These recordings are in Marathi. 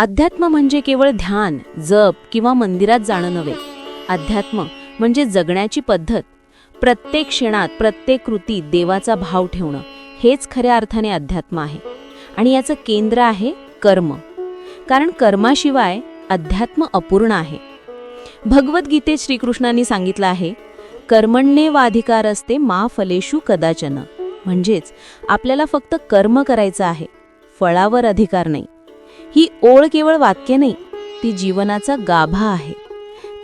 अध्यात्म म्हणजे केवळ ध्यान जप किंवा मंदिरात जाणं नव्हे. अध्यात्म म्हणजे जगण्याची पद्धत. प्रत्येक क्षणात प्रत्येक कृतीत देवाचा भाव ठेवणं हेच खऱ्या अर्थाने अध्यात्म आहे. आणि याचं केंद्र आहे कर्म. कारण कर्माशिवाय अध्यात्म अपूर्ण आहे. भगवद्गीतेत श्रीकृष्णांनी सांगितलं आहे कर्मण्ये वाधिकार असते मा फलेषु कदाचन. म्हणजेच आपल्याला फक्त कर्म करायचं आहे फळावर अधिकार नाही. ही ओळ केवळ वाक्य नाही ती जीवनाचा गाभा आहे.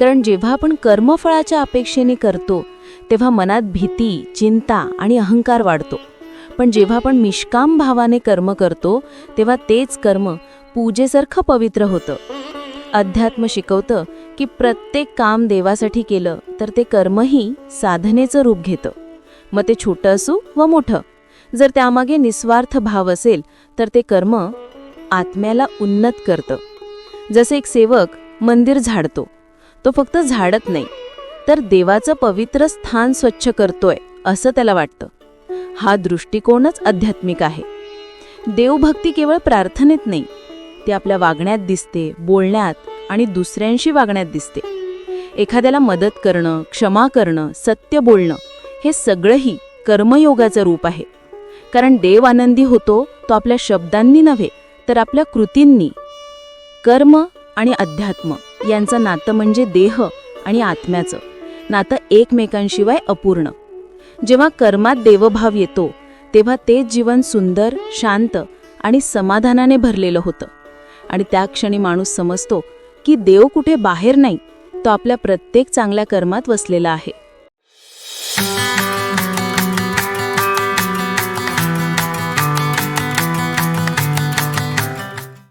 कारण जेव्हा आपण कर्मफळाच्या अपेक्षेने करतो तेव्हा मनात भीती चिंता आणि अहंकार वाढतो. पण जेव्हा आपण निष्काम भावाने कर्म करतो तेव्हा तेच कर्म पूजेसारखं पवित्र होतं. अध्यात्म शिकवतं की प्रत्येक काम देवासाठी केलं तर ते कर्मही साधनेचं रूप घेतं. मग ते छोटं असू व मोठं. जर त्यामागे निस्वार्थ भाव असेल तर ते कर्म आत्म्याला उन्नत करतं. जसे एक सेवक मंदिर झाडतो तो फक्त झाडत नाही तर देवाचं पवित्र स्थान स्वच्छ करतोय असं त्याला वाटतं. हा दृष्टिकोनच आध्यात्मिक आहे. देवभक्ती केवळ प्रार्थनेत नाही ती आपल्या वागण्यात दिसते बोलण्यात आणि दुसऱ्यांशी वागण्यात दिसते. एखाद्याला मदत करणं क्षमा करणं सत्य बोलणं हे सगळंही कर्मयोगाचं रूप आहे. कारण देव आनंदी होतो तो आपल्या शब्दांनी नव्हे तर आपल्या कृतींनी. कर्म आणि अध्यात्म यांचं नातं म्हणजे देह आणि आत्म्याचं. नातं एकमेकांशिवाय अपूर्ण. जेव्हा कर्मात देवभाव येतो तेव्हा तेच जीवन सुंदर शांत आणि समाधानाने भरलेलं होतं. आणि त्या क्षणी माणूस समजतो की देव कुठे बाहेर नाही तो आपल्या प्रत्येक चांगल्या कर्मात वसलेला आहे.